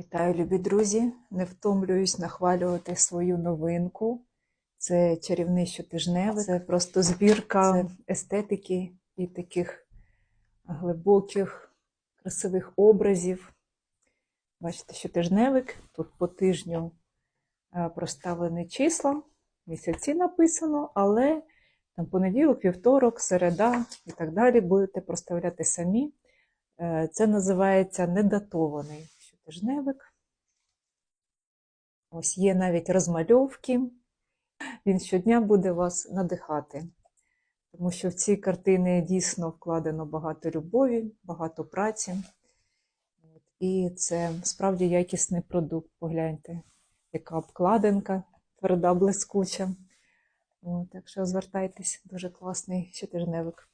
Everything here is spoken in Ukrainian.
Вітаю, любі друзі! Не втомлююсь нахвалювати свою новинку. Це чарівний щотижневик. Це просто збірка естетики і таких глибоких, красивих образів. Бачите, щотижневик. Тут по тижню е, проставлені числа, місяці написано, але там понеділок, вівторок, середа і так далі будете проставляти самі. Е, Це називається недатований щотижневик. Ось є навіть розмальовки. Він щодня буде вас надихати, тому що в ці картини дійсно вкладено багато любові, багато праці. І це справді якісний продукт. Погляньте, яка обкладинка, тверда, блискуча. Так що звертайтесь, дуже класний щотижневик.